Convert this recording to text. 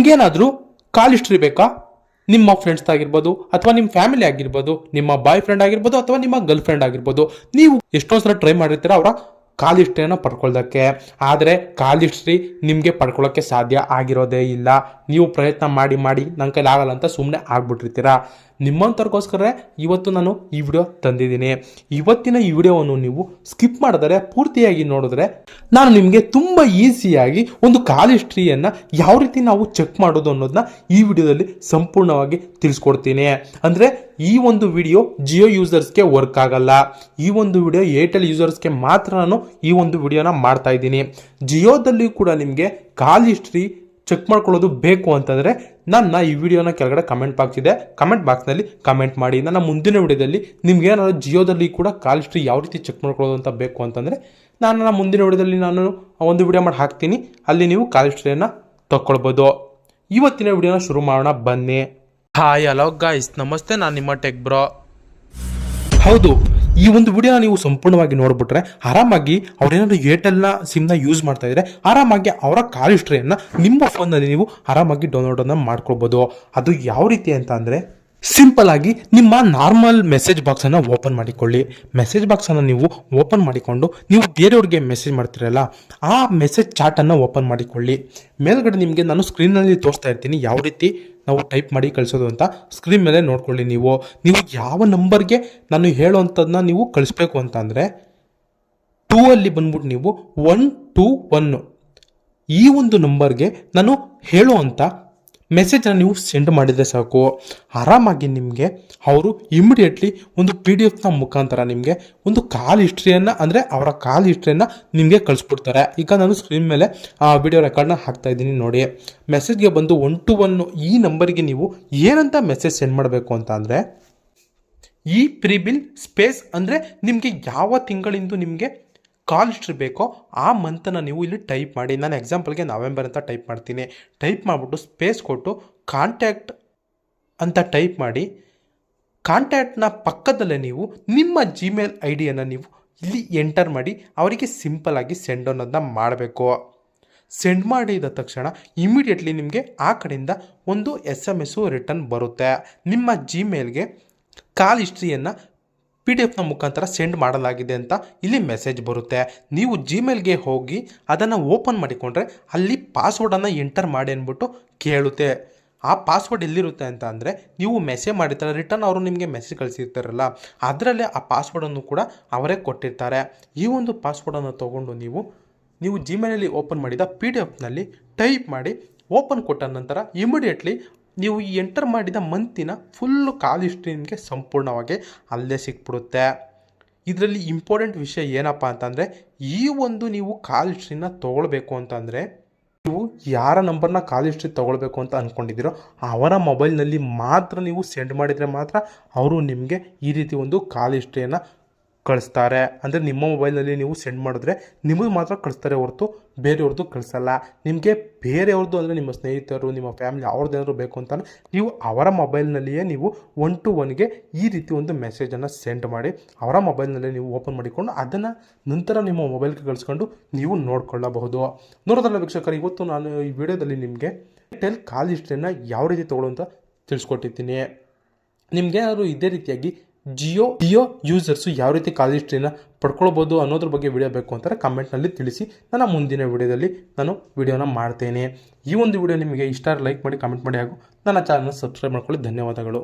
ನಿಮ್ಗೇನಾದರೂ ಕಾಲ್ ಹಿಸ್ಟ್ರಿ ಬೇಕಾ? ನಿಮ್ಮ ಫ್ರೆಂಡ್ಸ್ ಆಗಿರ್ಬೋದು ಅಥವಾ ನಿಮ್ಮ ಫ್ಯಾಮಿಲಿ ಆಗಿರ್ಬೋದು, ನಿಮ್ಮ ಬಾಯ್ ಫ್ರೆಂಡ್ ಆಗಿರ್ಬೋದು ಅಥವಾ ನಿಮ್ಮ ಗರ್ಲ್ ಫ್ರೆಂಡ್ ಆಗಿರ್ಬೋದು, ನೀವು ಎಷ್ಟೋ ಸಲ ಟ್ರೈ ಮಾಡಿರ್ತೀರ ಅವರ ಕಾಲ್ ಹಿಸ್ಟ್ರಿಯನ್ನು ಪಡ್ಕೊಳ್ಳೋದಕ್ಕೆ ಆದರೆ ಕಾಲ್ ಹಿಸ್ಟ್ರಿ ನಿಮಗೆ ಪಡ್ಕೊಳ್ಳೋಕ್ಕೆ ಸಾಧ್ಯ ಆಗಿರೋದೇ ಇಲ್ಲ. ನೀವು ಪ್ರಯತ್ನ ಮಾಡಿ ಮಾಡಿ ನನ್ನ ಕೈಲಿ ಆಗಲ್ಲ ಅಂತ ಸುಮ್ಮನೆ ಆಗ್ಬಿಟ್ಟಿರ್ತೀರ. ನಿಮ್ಮಂಥವ್ರಿಗೋಸ್ಕರ ಇವತ್ತು ನಾನು ಈ ವಿಡಿಯೋ ತಂದಿದ್ದೀನಿ. ಇವತ್ತಿನ ಈ ವಿಡಿಯೋವನ್ನು ನೀವು ಸ್ಕಿಪ್ ಮಾಡಿದರೆ ಪೂರ್ತಿಯಾಗಿ ನೋಡಿದ್ರೆ ನಾನು ನಿಮಗೆ ತುಂಬ ಈಸಿಯಾಗಿ ಒಂದು ಕಾಲ್ ಹಿಸ್ಟ್ರಿಯನ್ನು ಯಾವ ರೀತಿ ನಾವು ಚೆಕ್ ಮಾಡೋದು ಅನ್ನೋದನ್ನ ಈ ವಿಡಿಯೋದಲ್ಲಿ ಸಂಪೂರ್ಣವಾಗಿ ತಿಳಿಸ್ಕೊಡ್ತೀನಿ. ಅಂದರೆ ಈ ಒಂದು ವಿಡಿಯೋ ಜಿಯೋ ಯೂಸರ್ಸ್ಗೆ ವರ್ಕ್ ಆಗಲ್ಲ. ಈ ಒಂದು ವಿಡಿಯೋ ಏರ್ಟೆಲ್ ಯೂಸರ್ಸ್ಗೆ ಮಾತ್ರ ನಾನು ಈ ಒಂದು ವಿಡಿಯೋನ ಮಾಡ್ತಾ ಇದ್ದೀನಿ. ಜಿಯೋದಲ್ಲಿ ಕೂಡ ನಿಮಗೆ ಕಾಲ್ ಹಿಸ್ಟ್ರಿ ಚೆಕ್ ಮಾಡ್ಕೊಳ್ಳೋದು ಬೇಕು ಅಂತಂದರೆ ನನ್ನ ಈ ವಿಡಿಯೋನ ಕೆಳಗಡೆ ಕಮೆಂಟ್ ಬಾಕ್ಸ್ ಇದೆ. ಕಮೆಂಟ್ ಬಾಕ್ಸ್ನಲ್ಲಿ ಕಮೆಂಟ್ ಮಾಡಿ. ನನ್ನ ಮುಂದಿನ ವಿಡಿಯೋದಲ್ಲಿ ನಿಮ್ಗೆ ಜಿಯೋದಲ್ಲಿ ಕೂಡ ಕಾಲ್ ಹಿಸ್ಟ್ರಿ ಯಾವ ರೀತಿ ಚೆಕ್ ಮಾಡ್ಕೊಳ್ಳೋದು ಅಂತ ಬೇಕು ಅಂತಂದರೆ ನಾನು ನನ್ನ ಮುಂದಿನ ವಿಡಿಯೋದಲ್ಲಿ ನಾನು ಒಂದು ವಿಡಿಯೋ ಮಾಡಿ ಹಾಕ್ತೀನಿ. ಅಲ್ಲಿ ನೀವು ಕಾಲ್ ಹಿಸ್ಟ್ರಿಯನ್ನು ತಗೊಳ್ಬೋದು ಇವತ್ತಿನ ವಿಡಿಯೋನ ಶುರು ಮಾಡೋಣ. ಬನ್ನಿ. ಹಾಯ್ ಹಲೋ ಗಾಯ್ಸ್ ನಮಸ್ತೆ, ನಾನು ನಿಮ್ಮ ಟೆಕ್ ಬ್ರೋ ಹೌದು ಈ ಒಂದು ವಿಡಿಯೋನ ನೀವು ಸಂಪೂರ್ಣವಾಗಿ ನೋಡ್ಬಿಟ್ರೆ ಆರಾಮಾಗಿ ಅವ್ರೇನಾದ್ರು ಏರ್ಟೆಲ್ನ ಸಿಮ್ನ ಯೂಸ್ ಮಾಡ್ತಾ ಇದ್ರೆ ಆರಾಮಾಗಿ ಅವರ ಕಾಲ್ ಹಿಸ್ಟ್ರಿಯನ್ನು ನಿಮ್ಮ ಫೋನ್ನಲ್ಲಿ ನೀವು ಆರಾಮಾಗಿ ಡೌನ್ಲೋಡನ್ನು ಮಾಡ್ಕೊಳ್ಬೋದು. ಅದು ಯಾವ ರೀತಿ ಅಂತ ಅಂದರೆ ಸಿಂಪಲ್ ಆಗಿ ನಿಮ್ಮ ನಾರ್ಮಲ್ ಮೆಸೇಜ್ ಬಾಕ್ಸನ್ನು ಓಪನ್ ಮಾಡಿಕೊಳ್ಳಿ. ಮೆಸೇಜ್ ಬಾಕ್ಸನ್ನು ನೀವು ಓಪನ್ ಮಾಡಿಕೊಂಡು ನೀವು ಬೇರೆಯವ್ರಿಗೆ ಮೆಸೇಜ್ ಮಾಡ್ತಿರಲ್ಲ, ಆ ಮೆಸೇಜ್ ಚಾಟನ್ನು ಓಪನ್ ಮಾಡಿಕೊಳ್ಳಿ. ಮೇಲ್ಗಡೆ ನಿಮಗೆ ನಾನು ಸ್ಕ್ರೀನಲ್ಲಿ ತೋರಿಸ್ತಾ ಇರ್ತೀನಿ ಯಾವ ರೀತಿ ನಾವು ಟೈಪ್ ಮಾಡಿ ಕಳಿಸೋದು ಅಂತ ಸ್ಕ್ರೀನ್ ಮೇಲೆ ನೋಡ್ಕೊಳ್ಳಿ ನೀವು. ನೀವು ಯಾವ ನಂಬರ್ಗೆ ನಾನು ಹೇಳೋವಂಥದ್ದನ್ನ ನೀವು ಕಳಿಸ್ಬೇಕು ಅಂತಂದರೆ ಟೂ ಅಲ್ಲಿ ಬಂದ್ಬಿಟ್ಟು ನೀವು ಒನ್ ಟೂ ಒನ್ನು ಈ ಒಂದು ನಂಬರ್ಗೆ ನಾನು ಹೇಳುವಂಥ ಮೆಸೇಜನ್ನು ನೀವು ಸೆಂಡ್ ಮಾಡಿದರೆ ಸಾಕು. ಆರಾಮಾಗಿ ನಿಮಗೆ ಅವರು ಇಮಿಡಿಯೇಟ್ಲಿ ಒಂದು ಪಿ ಡಿ ಎಫ್ನ ಮುಖಾಂತರ ನಿಮಗೆ ಒಂದು ಕಾಲ್ ಹಿಸ್ಟ್ರಿಯನ್ನು ಅಂದರೆ ಅವರ ಕಾಲ್ ಹಿಸ್ಟ್ರಿಯನ್ನು ನಿಮಗೆ ಕಳಿಸ್ಬಿಡ್ತಾರೆ ಈಗ ನಾನು ಸ್ಕ್ರೀನ್ ಮೇಲೆ ಆ ವಿಡಿಯೋ ರೆಕಾರ್ಡ್ನ ಹಾಕ್ತಾ ಇದ್ದೀನಿ ನೋಡಿ. ಮೆಸೇಜ್ಗೆ ಬಂದು ಒನ್ ಟು ಒನ್ನು ಈ ನಂಬರಿಗೆ ನೀವು ಏನಂತ ಮೆಸೇಜ್ ಸೆಂಡ್ ಮಾಡಬೇಕು ಅಂತ ಅಂದರೆ, ಈ ಪ್ರಿಬಿಲ್ ಸ್ಪೇಸ್ ಅಂದರೆ ನಿಮಗೆ ಯಾವ ತಿಂಗಳಿಂದ ನಿಮಗೆ ಕಾಲ್ ಹಿಸ್ಟ್ರಿ ಬೇಕೋ ಆ ಮಂತನ್ನು ನೀವು ಇಲ್ಲಿ ಟೈಪ್ ಮಾಡಿ. ನಾನು ಎಕ್ಸಾಂಪಲ್ಗೆ ನವೆಂಬರ್ ಅಂತ ಟೈಪ್ ಮಾಡ್ತೀನಿ. ಟೈಪ್ ಮಾಡಿಬಿಟ್ಟು ಸ್ಪೇಸ್ ಕೊಟ್ಟು ಕಾಂಟ್ಯಾಕ್ಟ್ ಅಂತ ಟೈಪ್ ಮಾಡಿ. ಕಾಂಟ್ಯಾಕ್ಟ್ನ ಪಕ್ಕದಲ್ಲೇ ನೀವು ನಿಮ್ಮ ಜಿಮೇಲ್ ಐ ಡಿಯನ್ನು ನೀವು ಇಲ್ಲಿ ಎಂಟರ್ ಮಾಡಿ. ಅವರಿಗೆ ಸಿಂಪಲಾಗಿ ಸೆಂಡ್ ಅನ್ನೋದನ್ನ ಮಾಡಬೇಕು. ಸೆಂಡ್ ಮಾಡಿದ ತಕ್ಷಣ ಇಮಿಡಿಯೇಟ್ಲಿ ನಿಮಗೆ ಆ ಕಡೆಯಿಂದ ಒಂದು ಎಸ್ ಎಂ ಎಸ್ಸು ರಿಟರ್ನ್ ಬರುತ್ತೆ. ನಿಮ್ಮ ಜಿಮೇಲ್ಗೆ ಕಾಲ್ ಹಿಸ್ಟ್ರಿಯನ್ನು ಪಿ ಡಿ ಎಫ್ನ ಮುಖಾಂತರ ಸೆಂಡ್ ಮಾಡಲಾಗಿದೆ ಅಂತ ಇಲ್ಲಿ ಮೆಸೇಜ್ ಬರುತ್ತೆ. ನೀವು ಜಿಮೇಲ್ಗೆ ಹೋಗಿ ಅದನ್ನು ಓಪನ್ ಮಾಡಿಕೊಂಡ್ರೆ ಅಲ್ಲಿ ಪಾಸ್ವರ್ಡನ್ನು ಎಂಟರ್ ಮಾಡಿ ಅಂದ್ಬಿಟ್ಟು ಕೇಳುತ್ತೆ. ಆ ಪಾಸ್ವರ್ಡ್ ಎಲ್ಲಿರುತ್ತೆ ಅಂತ ಅಂದರೆ ನೀವು ಮೆಸೇಜ್ ಮಾಡಿರ್ತಾರೆ ರಿಟರ್ನ್ ಅವರು ನಿಮಗೆ ಮೆಸೇಜ್ ಕಳಿಸಿರ್ತಾರಲ್ಲ, ಅದರಲ್ಲೇ ಆ ಪಾಸ್ವರ್ಡನ್ನು ಕೂಡ ಅವರೇ ಕೊಟ್ಟಿರ್ತಾರೆ. ಈ ಒಂದು ಪಾಸ್ವರ್ಡನ್ನು ತೊಗೊಂಡು ನೀವು ನೀವು ಜಿಮೇಲಲ್ಲಿ ಓಪನ್ ಮಾಡಿದ ಪಿ ಡಿ ಎಫ್ನಲ್ಲಿ ಟೈಪ್ ಮಾಡಿ ಓಪನ್ ಕೊಟ್ಟ ನಂತರ ಇಮಿಡಿಯೇಟ್ಲಿ ನೀವು ಈ ಎಂಟರ್ ಮಾಡಿದ ಮಂತಿನ ಫುಲ್ಲು ಕಾಲ್ ಹಿಸ್ಟ್ರಿ ನಿಮಗೆ ಸಂಪೂರ್ಣವಾಗಿ ಅಲ್ಲೇ ಸಿಕ್ಬಿಡುತ್ತೆ. ಇದರಲ್ಲಿ ಇಂಪಾರ್ಟೆಂಟ್ ವಿಷಯ ಏನಪ್ಪ ಅಂತಂದರೆ, ಈ ಒಂದು ನೀವು ಕಾಲ್ ಹಿಸ್ಟ್ರಿನ ತೊಗೊಳ್ಬೇಕು ಅಂತಂದರೆ, ನೀವು ಯಾರ ನಂಬರ್ನ ಕಾಲ್ ಹಿಸ್ಟ್ರಿ ತೊಗೊಳ್ಬೇಕು ಅಂತ ಅಂದ್ಕೊಂಡಿದ್ದೀರೋ ಅವರ ಮೊಬೈಲ್ನಲ್ಲಿ ಮಾತ್ರ ನೀವು ಸೆಂಡ್ ಮಾಡಿದರೆ ಮಾತ್ರ ಅವರು ನಿಮಗೆ ಈ ರೀತಿ ಒಂದು ಕಾಲ್ ಹಿಸ್ಟ್ರಿಯನ್ನು ಕಳಿಸ್ತಾರೆ. ಅಂದರೆ ನಿಮ್ಮ ಮೊಬೈಲ್ನಲ್ಲಿ ನೀವು ಸೆಂಡ್ ಮಾಡಿದ್ರೆ ನಿಮಗೆ ಮಾತ್ರ ಕಳಿಸ್ತಾರೆ ಹೊರತು ಬೇರೆಯವ್ರದ್ದು ಕಳಿಸಲ್ಲ. ನಿಮಗೆ ಬೇರೆಯವ್ರದ್ದು ಅಂದರೆ ನಿಮ್ಮ ಸ್ನೇಹಿತರು, ನಿಮ್ಮ ಫ್ಯಾಮಿಲಿ ಅವ್ರದ್ದು ಏನಾದ್ರು ಬೇಕು ಅಂತ ನೀವು ಅವರ ಮೊಬೈಲ್ನಲ್ಲಿಯೇ ನೀವು ಒನ್ ಟು ಒನ್ಗೆ ಈ ರೀತಿ ಒಂದು ಮೆಸೇಜನ್ನು ಸೆಂಡ್ ಮಾಡಿ ಅವರ ಮೊಬೈಲ್ನಲ್ಲೇ ನೀವು ಓಪನ್ ಮಾಡಿಕೊಂಡು ಅದನ್ನು ನಂತರ ನಿಮ್ಮ ಮೊಬೈಲ್ಗೆ ಕಳಿಸ್ಕೊಂಡು ನೀವು ನೋಡ್ಕೊಳ್ಳಬಹುದು. ನೋಡೋದಲ್ಲ ವೀಕ್ಷಕರು, ಇವತ್ತು ನಾನು ಈ ವಿಡಿಯೋದಲ್ಲಿ ನಿಮಗೆ ಟೆಲ್ ಕಾಲ್ ಹಿಸ್ಟ್ರಿಯನ್ನು ಯಾವ ರೀತಿ ತೊಗೊಳ್ಳೋ ಅಂತ ತಿಳಿಸ್ಕೊಟ್ಟಿದ್ದೀನಿ. ನಿಮಗೆ ಯಾರು ಇದೇ ರೀತಿಯಾಗಿ ಜಿಯೋ ಜಿಯೋ ಯೂಸರ್ಸು ಯಾವ ರೀತಿ ಕಾಲ್ ಹಿಸ್ಟ್ರಿನ ಪಡ್ಕೊಳ್ಬೋದು ಅನ್ನೋದ್ರ ಬಗ್ಗೆ ವಿಡಿಯೋ ಬೇಕು ಅಂತಾರೆ, ಕಮೆಂಟ್ನಲ್ಲಿ ತಿಳಿಸಿ ನಾನು ಮುಂದಿನ ವಿಡಿಯೋದಲ್ಲಿ ನಾನು ವಿಡಿಯೋನ ಮಾಡ್ತೇನೆ. ಈ ಒಂದು ವಿಡಿಯೋ ನಿಮಗೆ ಇಷ್ಟ ಲೈಕ್ ಮಾಡಿ ಕಮೆಂಟ್ ಮಾಡಿ ಹಾಗೂ ನನ್ನ ಚಾನಲ್ನ ಸಬ್ಸ್ಕ್ರೈಬ್ ಮಾಡ್ಕೊಳ್ಳಿ. ಧನ್ಯವಾದಗಳು.